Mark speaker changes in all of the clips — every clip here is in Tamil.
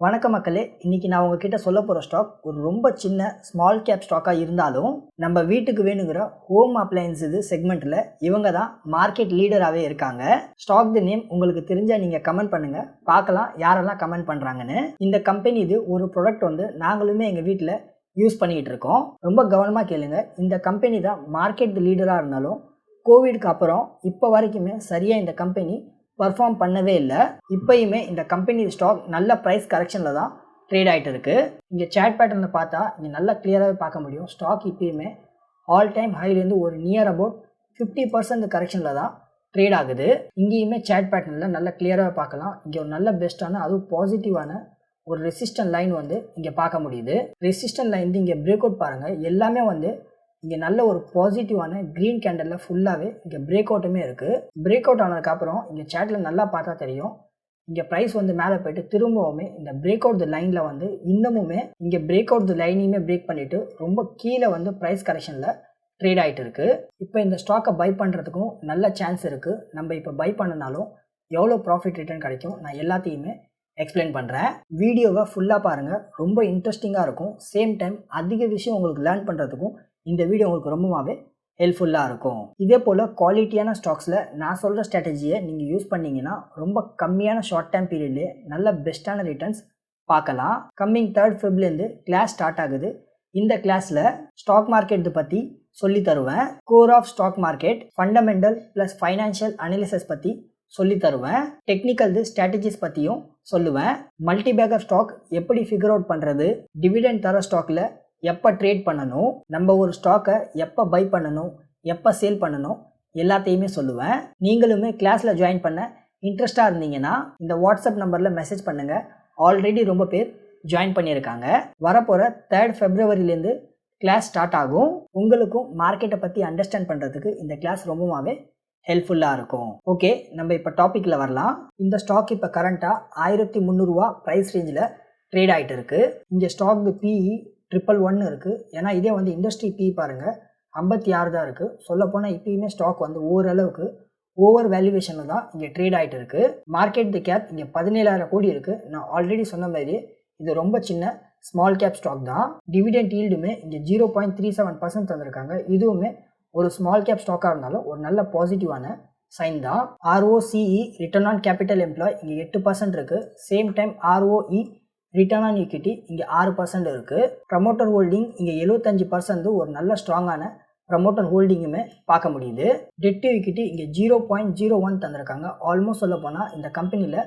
Speaker 1: வணக்கம் மக்களே. இன்னைக்கு நான் உங்ககிட்ட சொல்ல போகிற ஸ்டாக் ஒரு ரொம்ப சின்ன ஸ்மால் கேப் ஸ்டாக்காக இருந்தாலும் நம்ம வீட்டுக்கு வேணுங்கிற ஹோம் அப்ளையன்ஸ் இது செக்மெண்ட்டில் இவங்க தான் மார்க்கெட் லீடராகவே இருக்காங்க. ஸ்டாக் தி நேம் உங்களுக்கு தெரிஞ்சால் நீங்கள் கமெண்ட் பண்ணுங்கள் பார்க்கலாம் யாரெல்லாம் கமெண்ட் பண்ணுறாங்கன்னு இந்த கம்பெனி இது ஒரு ப்ராடக்ட் வந்து நாங்களுமே எங்கள் வீட்டில் யூஸ் பண்ணிக்கிட்டு இருக்கோம். ரொம்ப கவனமாக கேளுங்க. இந்த கம்பெனி தான் மார்க்கெட் லீடராக இருந்தாலும் கோவிடுக்கு அப்புறம் இப்போ வரைக்குமே சரியாக இந்த கம்பெனி பர்ஃபார்ம் பண்ணவே இல்லை. இப்போயுமே இந்த கம்பெனி ஸ்டாக் நல்ல ப்ரைஸ் கரெக்ஷனில் தான் ட்ரேட் ஆகிட்டு இருக்கு. இங்கே சேட் பேட்டர்னில் பார்த்தா இங்கே நல்லா கிளியராகவே பார்க்க முடியும். ஸ்டாக் இப்போயுமே ஆல் டைம் ஹைலேருந்து ஒரு நியர் அபவுட் ஃபிஃப்டி பர்சன்ட் கரெக்ஷனில் தான் ட்ரேட் ஆகுது. இங்கேயுமே சேட் பேட்டர்னில் நல்லா கிளியராக பார்க்கலாம். இங்கே ஒரு நல்ல பெஸ்ட்டான அதுவும் பாசிட்டிவான ஒரு ரெசிஸ்டன்ட் லைன் வந்து இங்கே பார்க்க முடியுது. ரெசிஸ்டன்ட் லைன் இங்கே பிரேக் அவுட் பாருங்கள் எல்லாமே வந்து இங்கே நல்ல ஒரு பாசிட்டிவான க்ரீன் கேண்டலில் ஃபுல்லாகவே இங்கே பிரேக் அவுட்டுமே இருக்குது பிரேக் அவுட் ஆனதுக்கப்புறம் இங்கே சேட்டில் நல்லா பார்த்தா தெரியும். இங்கே ப்ரைஸ் வந்து மேலே போயிட்டு திரும்பவுமே இந்த பிரேக் அவுட் லைனில் வந்து இன்னமுமே இங்கே பிரேக் அவுட் லைனையுமே பிரேக் பண்ணிவிட்டு ரொம்ப கீழே வந்து ப்ரைஸ் கரெக்ஷனில் ட்ரேட் ஆகிட்டு இருக்குது இப்போ இந்த ஸ்டாக்கை பை பண்ணுறதுக்கும் நல்ல சான்ஸ் இருக்குது நம்ம இப்போ பை பண்ணனாலும் எவ்வளோ ப்ராஃபிட் ரிட்டர்ன் கிடைக்கும் நான் எல்லாத்தையுமே எக்ஸ்பிளைன் பண்ணுறேன் வீடியோவை ஃபுல்லாக பாருங்கள் ரொம்ப இன்ட்ரெஸ்டிங்காக இருக்கும். சேம் டைம் அதிக விஷயம் உங்களுக்கு லேர்ன் பண்ணுறதுக்கும் இந்த வீடியோ உங்களுக்கு ரொம்பவே ஹெல்ப்ஃபுல்லாக இருக்கும். இதே போல் குவாலிட்டியான ஸ்டாக்ஸில் நான் சொல்கிற ஸ்ட்ராட்டஜியை நீங்கள் யூஸ் பண்ணிங்கன்னா ரொம்ப கம்மியான ஷார்ட் டைம் பீரியட்லேயே நல்ல பெஸ்ட்டான ரிட்டர்ன்ஸ் பார்க்கலாம். கம்மிங் தேர்ட் ஃபெப்லேருந்து கிளாஸ் ஸ்டார்ட் ஆகுது. இந்த கிளாஸில் ஸ்டாக் மார்க்கெட் பற்றி சொல்லி தருவேன். Core of stock market fundamental plus financial analysis பற்றி சொல்லி தருவேன். டெக்னிக்கல் ஸ்ட்ராட்டஜிஸ் பற்றியும் சொல்லுவேன். மல்டி பேக்கர் ஸ்டாக் எப்படி ஃபிகர் அவுட் பண்ணுறது டிவிடெண்ட் தர ஸ்டாக்கில் எப்போ ட்ரேட் பண்ணணும் நம்ம ஒரு ஸ்டாக்கை எப்போ பை பண்ணணும் எப்போ சேல் பண்ணணும் எல்லாத்தையுமே சொல்லுவேன். நீங்களுமே கிளாஸில் ஜாயின் பண்ண இன்ட்ரெஸ்டாக இருந்தீங்கன்னா இந்த வாட்ஸ்அப் நம்பரில் மெசேஜ் பண்ணுங்கள் ஆல்ரெடி ரொம்ப பேர் ஜாயின் பண்ணியிருக்காங்க. வரப்போகிற தேர்ட் ஃபெப்ரவரிலேருந்து கிளாஸ் ஸ்டார்ட் ஆகும். உங்களுக்கும் மார்க்கெட்டை பற்றி அண்டர்ஸ்டாண்ட் பண்ணுறதுக்கு இந்த கிளாஸ் ரொம்பவே ஹெல்ப்ஃபுல்லாக இருக்கும். ஓகே நம்ம இப்போ டாப்பிக்கில் வரலாம். இந்த ஸ்டாக் இப்போ கரண்ட்டாக ஆயிரத்தி முந்நூறுரூவா ப்ரைஸ் ரேஞ்சில் ட்ரேட் ஆகிட்டு இருக்குது இங்கே ஸ்டாக் பிஇ ட்ரிப்பிள் ஒன் இருக்குது ஏன்னா இதே வந்து இண்டஸ்ட்ரி பி பாருங்கள் ஐம்பத்தி ஆறு தான் இருக்குது சொல்லப்போனால் இப்பயுமே ஸ்டாக் வந்து ஓரளவுக்கு ஓவர் வேல்யூவேஷனில் தான் இங்கே ட்ரேட் ஆகிட்டு இருக்குது மார்க்கெட் தி கேப் இங்கே பதினேழாயிரம் கோடி இருக்குது நான் ஆல்ரெடி சொன்ன மாதிரி இது ரொம்ப சின்ன ஸ்மால் கேப் ஸ்டாக் தான். டிவிடெண்ட் ஈல்டுமே இங்கே zero point three seven percent தந்திருக்காங்க. இதுவுமே ஒரு ஸ்மால் கேப் ஸ்டாக்காக இருந்தாலும் ஒரு நல்ல பாசிட்டிவான சைன் தான். ROCE return on capital employ இங்கே எட்டு பர்சன்ட் இருக்குது same time ROE return on equity இங்கே ஆறு பர்சன்ட் இருக்குது ப்ரமோட்டர் ஹோல்டிங் இங்கே எழுபத்தஞ்சு பர்சன்ட் ஒரு நல்ல ஸ்ட்ராங்கான ப்ரமோட்டர் ஹோல்டிங்குமே பார்க்க முடியுது. டெட் ஈக்விட்டி இங்கே ஜீரோ பாயிண்ட் ஜீரோ ஒன் தந்திருக்காங்க. ஆல்மோஸ்ட் சொல்ல போனால் இந்த கம்பெனியில்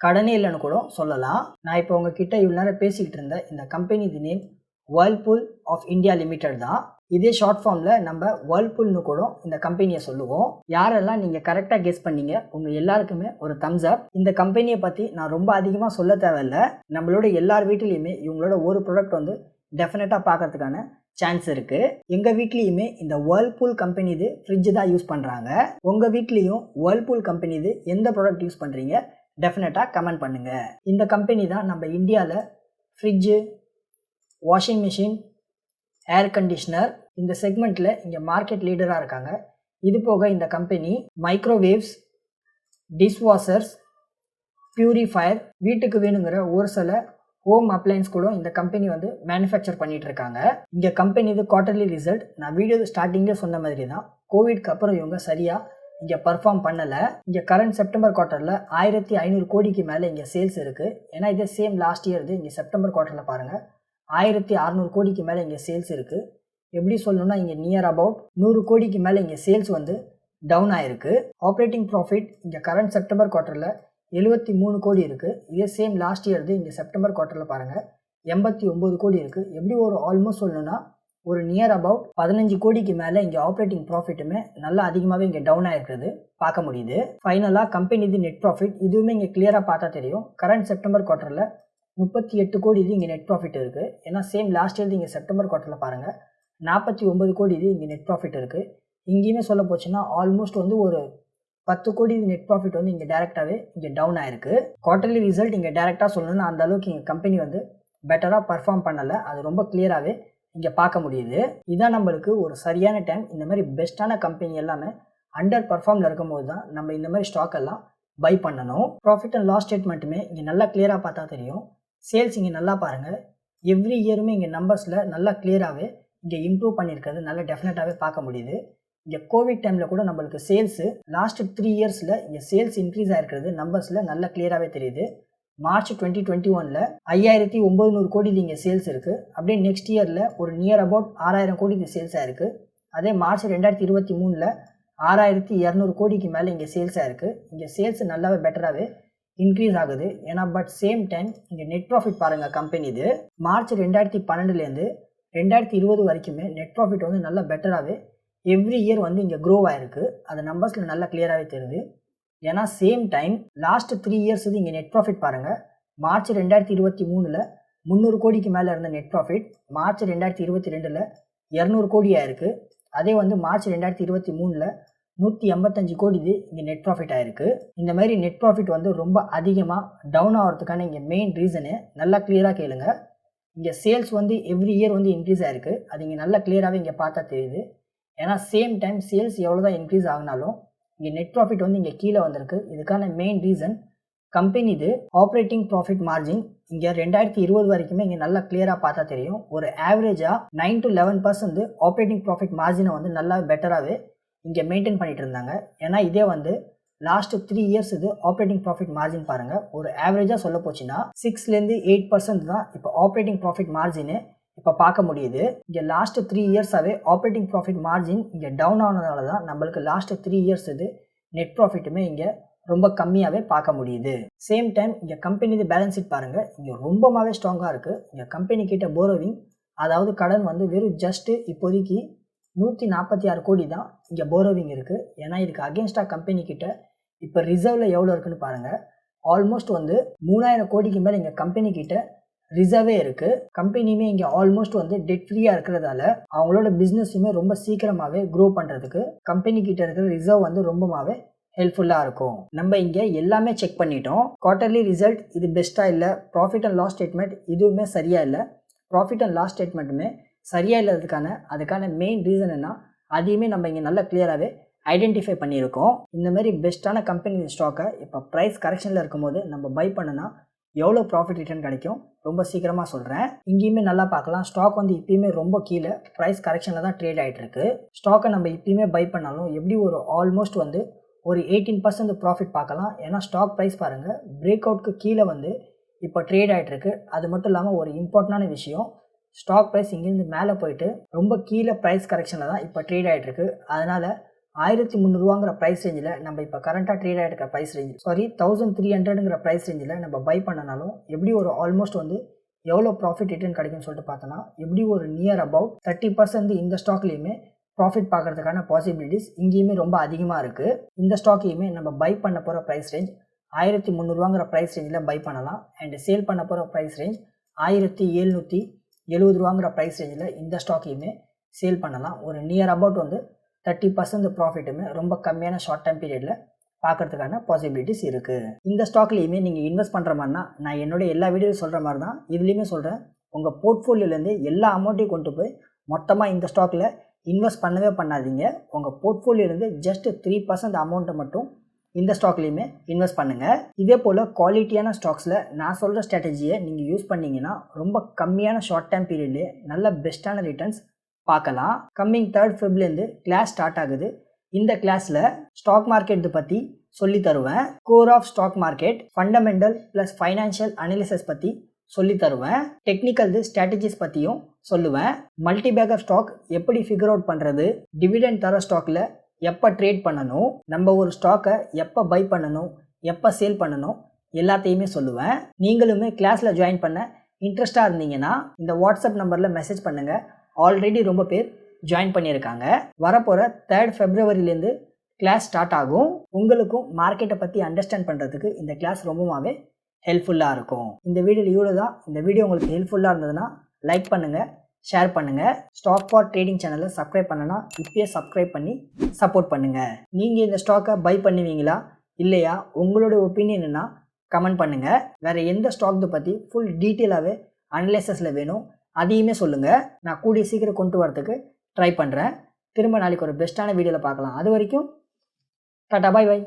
Speaker 1: கடனே இல்லைன்னு கூட சொல்லலாம். நான் இப்போ உங்ககிட்ட இவ்வளோ நேரம் பேசிக்கிட்டு இருந்த இந்த கம்பெனி இது name Whirlpool of India limited தான். இதே ஷார்ட் ஃபார்மில் நம்ம வேர்ல்பூல்னு கூட இந்த கம்பெனியை சொல்லுவோம். யாரெல்லாம் நீங்கள் கரெக்டாக கெஸ் பண்ணீங்க உங்கள் எல்லாருக்குமே ஒரு தம்ஸ் அப் இந்த கம்பெனியை பற்றி நான் ரொம்ப அதிகமாக சொல்ல தேவையில்ல. நம்மளோட எல்லார் வீட்லேயுமே இவங்களோட ஒரு ப்ராடக்ட் வந்து டெஃபினட்டாக பார்க்கறதுக்கான சான்ஸ் இருக்குது எங்கள் வீட்லேயுமே இந்த வேர்ல்பூல் கம்பெனி இது ஃப்ரிட்ஜ் தான் யூஸ் பண்ணுறாங்க உங்கள் வீட்லேயும் வேர்ல்பூல் கம்பெனி இது எந்த ப்ராடக்ட் யூஸ் பண்ணுறீங்க டெஃபினட்டாக கமெண்ட் பண்ணுங்கள் இந்த கம்பெனி தான் நம்ம இந்தியாவில் fridge washing machine air conditioner இந்த செக்மெண்ட்டில் இங்கே மார்க்கெட் லீடராக இருக்காங்க. இது போக இந்த கம்பெனி மைக்ரோவேவ்ஸ் டிஷ்வாஷர்ஸ் பியூரிஃபயர் வீட்டுக்கு வேணுங்கிற ஒரு சில ஹோம் அப்ளையன்ஸ் கூட இந்த கம்பெனி வந்து மேனுஃபேக்சர் பண்ணிட்டு இருக்காங்க. இங்கே கம்பெனி இது குவார்டர்லி ரிசல்ட் நான் வீடியோ ஸ்டார்டிங்கே சொன்ன மாதிரி தான். கோவிட்க்கு அப்புறம் இவங்க சரியாக இங்கே பர்ஃபார்ம் பண்ணலை. இங்கே கரண்ட் செப்டம்பர் குவார்ட்டரில் ஆயிரத்தி ஐநூறு கோடிக்கு மேலே இங்கே சேல்ஸ் இருக்குது ஏன்னா இதே சேம் லாஸ்ட் இயர் இது இங்கே செப்டம்பர் குவார்ட்டரில் பாருங்கள் ஆயிரத்தி அறநூறு கோடிக்கு மேலே இங்கே சேல்ஸ் இருக்குது எப்படி சொல்லணும்னா இங்கே நியர் அபவுட் நூறு கோடிக்கு மேலே இங்கே சேல்ஸ் வந்து டவுன் ஆயிருக்கு. ஆப்ரேட்டிங் ப்ராஃபிட் இங்கே கரண்ட் செப்டம்பர் குவார்ட்டரில் எழுபத்தி மூணு கோடி இருக்குது இதே சேம் லாஸ்ட் இயர்து இங்கே செப்டம்பர் குவார்ட்டரில் பாருங்கள் எண்பத்தி ஒம்பது கோடி இருக்குது எப்படி ஒரு ஆல்மோஸ்ட் சொல்லணும்னா ஒரு நியர் அபவுட் பதினஞ்சு கோடிக்கு மேலே இங்கே ஆப்ரேட்டிங் ப்ராஃபிட்டுமே நல்லா அதிகமாகவே இங்கே டவுன் ஆகிருக்கிறது பார்க்க முடியுது. ஃபைனலாக கம்பெனி இது நெட் ப்ராஃபிட் இதுவுமே இங்கே கிளியராக பார்த்தா தெரியும். கரண்ட் செப்டம்பர் குவார்ட்டரில் முப்பத்தி எட்டு கோடி இது இங்கே நெட் ப்ராஃபிட் இருக்குது ஏன்னா சேம் லாஸ்ட் இயர் இங்கே செப்டம்பர் குவார்ட்டரில் பாருங்கள் நாற்பத்தி ஒம்பது கோடி இது இங்கே நெட் ப்ராஃபிட் இருக்குது இங்கேயுமே சொல்ல போச்சுன்னா ஆல்மோஸ்ட் வந்து ஒரு பத்து கோடி நெட் ப்ராஃபிட் வந்து இங்கே டேரெக்டாகவே இங்கே டவுன் ஆயிருக்கு. குவார்ட்டர்லி ரிசல்ட் இங்கே டேரெக்டாக சொல்லணும்னா அந்த அளவுக்கு இங்கே கம்பெனி வந்து பெட்டராக பர்ஃபார்ம் பண்ணலை. அது ரொம்ப கிளியராகவே இங்கே பார்க்க முடியுது. இதான் நம்மளுக்கு ஒரு சரியான டைம் இந்த மாதிரி பெஸ்ட்டான கம்பெனி எல்லாமே அண்டர் பர்ஃபார்மில் இருக்கும்போது தான் நம்ம இந்த மாதிரி ஸ்டாக் எல்லாம் பை பண்ணணும். ப்ராஃபிட் அண்ட் லாஸ் ஸ்டேட்மெண்ட்டுமே இங்கே நல்லா கிளியராக பார்த்தா தெரியும். சேல்ஸ் இங்கே நல்லா பாருங்கள் எவ்ரி இயருமே இங்கே நம்பர்ஸில் நல்லா கிளியராகவே இங்கே இம்ப்ரூவ் பண்ணியிருக்கிறது நல்லா டெஃபினட்டாகவே பார்க்க முடியுது. இங்கே கோவிட் டைமில் கூட நம்மளுக்கு சேல்ஸு லாஸ்ட் த்ரீ இயர்ஸில் இங்கே சேல்ஸ் இன்க்ரீஸ் ஆகிருக்கிறது நம்பர்ஸில் நல்லா கிளியராகவே தெரியுது. மார்ச் டுவெண்ட்டி டுவெண்ட்டி ஒனில் ஐயாயிரத்தி ஒம்பது நூறு கோடி இங்கே சேல்ஸ் இருக்குது அப்படியே நெக்ஸ்ட் இயரில் ஒரு நியர் அபவுட் ஆறாயிரம் கோடி இது சேல்ஸ் ஆகிருக்கு அதே மார்ச் ரெண்டாயிரத்தி இருபத்தி மூணில் ஆறாயிரத்தி இரநூறு கோடிக்கு மேலே இங்கே சேல்ஸ் ஆகிருக்கு இங்கே சேல்ஸ் நல்லாவே பெட்டராகவே இன்க்ரீஸ் ஆகுது. ஏன்னா பட் சேம் டைம் இங்கே நெட் ப்ராஃபிட் பாருங்கள் கம்பெனி இது. மார்ச் ரெண்டாயிரத்தி பன்னெண்டுலேருந்து ரெண்டாயிரத்தி இருபது வரைக்குமே நெட் ப்ராஃபிட் வந்து நல்லா பெட்டராகவே எவ்ரி இயர் வந்து இங்கே க்ரோ ஆகிருக்கு அது நம்பர்ஸில் நல்லா கிளியராகவே தெரியுது. ஏன்னா same time last three years இது இங்கே நெட் ப்ராஃபிட் பாருங்கள் மார்ச் ரெண்டாயிரத்தி இருபத்தி மூணில் முந்நூறு கோடிக்கு மேலே இருந்த நெட் ப்ராஃபிட் மார்ச் ரெண்டாயிரத்தி இருபத்தி ரெண்டில் இரநூறு கோடியாக இருக்குது அதே வந்து மார்ச் ரெண்டாயிரத்தி இருபத்தி மூணில் நூற்றி எண்பத்தஞ்சு கோடி இது இங்கே நெட் ப்ராஃபிட் ஆயிருக்கு. இந்த மாதிரி நெட் ப்ராஃபிட் வந்து ரொம்ப அதிகமாக டவுன் ஆகிறதுக்கான இங்கே மெயின் ரீசனு நல்லா கிளியராக கேளுங்க. இங்கே சேல்ஸ் வந்து எவ்ரி இயர் வந்து இன்க்ரீஸ் ஆகிருக்கு அது இங்கே நல்லா கிளியராகவே இங்கே பார்த்தா தெரியுது. ஏன்னா சேம் டைம் சேல்ஸ் எவ்வளோ தான் இன்க்ரீஸ் ஆகினாலும் இங்கே நெட் ப்ராஃபிட் வந்து இங்கே கீழே வந்திருக்கு. இதுக்கான மெயின் ரீசன் கம்பெனி இது ஆப்ரேட்டிங் ப்ராஃபிட் மார்ஜின் இங்கே ரெண்டாயிரத்தி இருபது வரைக்குமே இங்கே நல்லா கிளியராக பார்த்தா தெரியும். ஒரு ஆவரேஜாக nine to eleven percent operating profit மார்ஜினை வந்து நல்லா பெட்டராகவே இங்கே மெயின்டைன் பண்ணிகிட்டு இருந்தாங்க ஏன்னா இதே வந்து லாஸ்ட் த்ரீ இயர்ஸ் இது ஆப்ரேட்டிங் ப்ராஃபிட் மார்ஜின் பாருங்கள் ஒரு ஆவரேஜாக சொல்ல போச்சுன்னா சிக்ஸ்லேருந்து எயிட் பர்சன்ட் தான் இப்போ ஆப்ரேட்டிங் ப்ராஃபிட் மார்ஜினு இப்போ பார்க்க முடியுது. இங்கே லாஸ்ட் த்ரீ இயர்ஸாகவே ஆப்ரேட்டிங் ப்ராஃபிட் மார்ஜின் இங்கே டவுன் ஆனதால தான் நம்மளுக்கு லாஸ்ட் த்ரீ இயர்ஸ் இது நெட் ப்ராஃபிட்டுமே இங்கே ரொம்ப கம்மியாகவே பார்க்க முடியுது. சேம் டைம் இங்கே கம்பெனி இது பேலன்ஸ் ஷீட் பாருங்கள் இங்கே ரொம்பவே ஸ்ட்ராங்காக இருக்குது இங்கே கம்பெனி கிட்ட போரோவிங் அதாவது கடன் வந்து வெறும் ஜஸ்ட்டு இப்போதைக்கு நூற்றி நாற்பத்தி ஆறு கோடி தான் இங்கே போரோவிங் இருக்குது ஏன்னா இதுக்கு அகேன்ஸ்டாக கம்பெனி கிட்ட இப்போ ரிசர்வில் எவ்வளோ இருக்குன்னு பாருங்கள் ஆல்மோஸ்ட் வந்து மூணாயிரம் கோடிக்கு மேலே இங்கே கம்பெனி கிட்ட ரிசர்வே இருக்குது கம்பெனியுமே இங்கே ஆல்மோஸ்ட் வந்து டெட் ஃப்ரீயாக இருக்கிறதால அவங்களோட பிஸ்னஸுமே ரொம்ப சீக்கிரமாகவே க்ரோ பண்ணுறதுக்கு கம்பெனி கிட்ட இருக்கிற ரிசர்வ் வந்து ரொம்பமாகவே ஹெல்ப்ஃபுல்லாக இருக்கும். நம்ம இங்கே எல்லாமே செக் பண்ணிட்டோம். குவார்ட்டர்லி ரிசல்ட் இது பெஸ்ட்டாக இல்லை. ப்ராஃபிட் அண்ட் லாஸ் ஸ்டேட்மெண்ட் இதுவுமே சரியாக இல்லை. ப்ராஃபிட் அண்ட் லாஸ் ஸ்டேட்மெண்ட்டுமே சரியாக இல்லாததுக்கான அதுக்கான மெயின் ரீசன் என்ன? அதையுமே நம்ம இங்கே நல்லா கிளியராகவே ஐடென்டிஃபை பண்ணியிருக்கோம். இந்த மாதிரி பெஸ்ட்டான கம்பெனி ஸ்டாக்கை இப்போ ப்ரைஸ் கரெக்ஷனில் இருக்கும்போது நம்ம பை பண்ணனா எவ்வளோ ப்ராஃபிட் ரிட்டர்ன் கிடைக்கும்? ரொம்ப சீக்கிரமாக சொல்கிறேன் இங்கேயுமே நல்லா பார்க்கலாம். ஸ்டாக் வந்து இப்பயுமே ரொம்ப கீழே ப்ரைஸ் கரெக்ஷனில் தான் ட்ரேட் ஆகிட்டு இருக்கு ஸ்டாக்கை நம்ம இப்பயுமே பை பண்ணாலும் எப்படி ஒரு ஆல்மோஸ்ட் வந்து ஒரு எயிட்டீன் பர்சன்ட் ப்ராஃபிட் பார்க்கலாம். ஏன்னா ஸ்டாக் ப்ரைஸ் பாருங்கள் பிரேக் அவுட்க்கு கீழே வந்து இப்போ ட்ரேட் ஆகிட்டு இருக்கு அது மட்டும் இல்லாமல் ஒரு இம்பார்ட்டண்டான விஷயம் ஸ்டாக் ப்ரைஸ் இங்கேருந்து மேலே போயிட்டு ரொம்ப கீழே ப்ரைஸ் கரெக்ஷனில் தான் இப்போ ட்ரேட் ஆகிட்டுருக்கு அதனால் ஆயிரத்தி முந்நூறுவாங்கிற ப்ரைஸ் ரேஞ்சில் நம்ம இப்போ கரண்ட்டாக trade ஆகிருக்கிற price range sorry thousand three ஹண்ட்ரடுங்கிற price ரேஞ்சில் நம்ம பை பண்ணனாலும் எப்படி ஒரு ஆல்மோஸ்ட் வந்து எவ்வளோ ப்ராஃபிட் ரிட்டர்ன் கிடைக்கும்னு சொல்லிட்டு பார்த்தோன்னா எப்படி ஒரு நியர் அபவுட் தேர்ட்டி பர்சன்ட் இந்த ஸ்டாக்லேயுமே ப்ராஃபிட் பார்க்கறதுக்கான பாசிபிலிட்டிஸ் இங்கேயுமே ரொம்ப அதிகமாக இருக்குது இந்த ஸ்டாக்கையுமே நம்ம பை பண்ண போகிற ப்ரைஸ் ரேஞ்ச் ஆயிரத்தி முந்நூறுவாங்கிற ப்ரைஸ் ரேஞ்சில் பை பண்ணலாம். அண்ட் சேல் பண்ண போகிற ப்ரைஸ் ரேஞ்ச் ஆயிரத்தி எழுநூற்றி எழுபது ரூபாங்கிற ப்ரைஸ் ரேஞ்சில் இந்த ஸ்டாக்கையுமே சேல் பண்ணலாம். ஒரு நியர் அபவுட் வந்து தேர்ட்டி பர்சன்ட் ப்ராஃபிட்டுமே ரொம்ப கம்மியான ஷார்ட் டைம் பீரியடில் பார்க்கறதுக்கான பாசிபிலிட்டிஸ் இருக்குது இந்த ஸ்டாக்லேயுமே நீங்கள் இன்வெஸ்ட் பண்ணுற மாதிரினா நான் என்னுடைய எல்லா வீடியோவும் சொல்கிற மாதிரி தான் இதுலேயுமே சொல்கிறேன் உங்கள் போர்ட்ஃபோலியோலேருந்து எல்லா அமௌண்ட்டையும் கொண்டு போய் மொத்தமாக இந்த ஸ்டாக்கில் இன்வெஸ்ட் பண்ணவே பண்ணாதீங்க. உங்கள் போர்ட்ஃபோலியோலேருந்து ஜஸ்ட் த்ரீ பர்சன்ட் அமௌண்ட்டை மட்டும் இந்த ஸ்டாக்லேயுமே இன்வெஸ்ட் பண்ணுங்கள் இதே போல் குவாலிட்டியான ஸ்டாக்ஸில் நான் சொல்கிற ஸ்ட்ராட்டஜியை நீங்கள் யூஸ் பண்ணிங்கன்னா ரொம்ப கம்மியான ஷார்ட் டைம் பீரியட்லேயே நல்ல பெஸ்ட்டான ரிட்டர்ன்ஸ் பார்க்கலாம். கம்மிங் தேர்ட் ஃபெப்லேருந்து கிளாஸ் ஸ்டார்ட் ஆகுது. இந்த கிளாஸில் ஸ்டாக் மார்க்கெட் பற்றி சொல்லி தருவேன். Core of stock market fundamental plus financial analysis பற்றி சொல்லி தருவேன். டெக்னிக்கல் ஸ்ட்ராட்டஜிஸ் பற்றியும் சொல்லுவேன். மல்டி பேக்கப் ஸ்டாக் எப்படி ஃபிகர் அவுட் பண்ணுறது டிவிடெண்ட் தர ஸ்டாக்கில் எப்போ ட்ரேட் பண்ணணும் நம்ம ஒரு ஸ்டாக்கை எப்போ பை பண்ணணும் எப்போ சேல் பண்ணணும் எல்லாத்தையுமே சொல்லுவேன். நீங்களுமே கிளாஸில் ஜாயின் பண்ண இன்ட்ரெஸ்டாக இருந்தீங்கன்னா இந்த வாட்ஸ்அப் நம்பரில் மெசேஜ் பண்ணுங்கள் ஆல்ரெடி ரொம்ப பேர் ஜாயின் பண்ணியிருக்காங்க. வரப்போகிற தேர்ட் ஃபெப்ரவரிலேருந்து கிளாஸ் ஸ்டார்ட் ஆகும். உங்களுக்கும் மார்க்கெட்டை பற்றி அண்டர்ஸ்டாண்ட் பண்ணுறதுக்கு இந்த கிளாஸ் ரொம்பவே ஹெல்ப்ஃபுல்லாக இருக்கும். இந்த வீடியோ இவ்வளோ தான் இந்த வீடியோ உங்களுக்கு ஹெல்ப்ஃபுல்லாக இருந்ததுன்னா லைக் பண்ணுங்கள் ஷேர் பண்ணுங்கள் ஸ்டாக் ஃபார் ட்ரேடிங் சேனலை சப்ஸ்கிரைப் பண்ணனா இப்பயே சப்ஸ்கிரைப் பண்ணி சப்போர்ட் பண்ணுங்கள் நீங்கள் இந்த ஸ்டாக்கை பை பண்ணுவீங்களா? இல்லையா? உங்களோட ஒப்பீனியன் என்ன கமெண்ட் பண்ணுங்கள் வேறு எந்த ஸ்டாக் பற்றி ஃபுல் டீட்டெயிலாகவே அனலைசஸில் வேணும் அதையுமே சொல்லுங்கள் நான் கூடிய சீக்கிரம் கொண்டு வரதுக்கு ட்ரை பண்ணுறேன் திரும்ப நாளைக்கு ஒரு பெஸ்ட்டான வீடியோவில் பார்க்கலாம். அது வரைக்கும் டாட்டா பாய் பாய்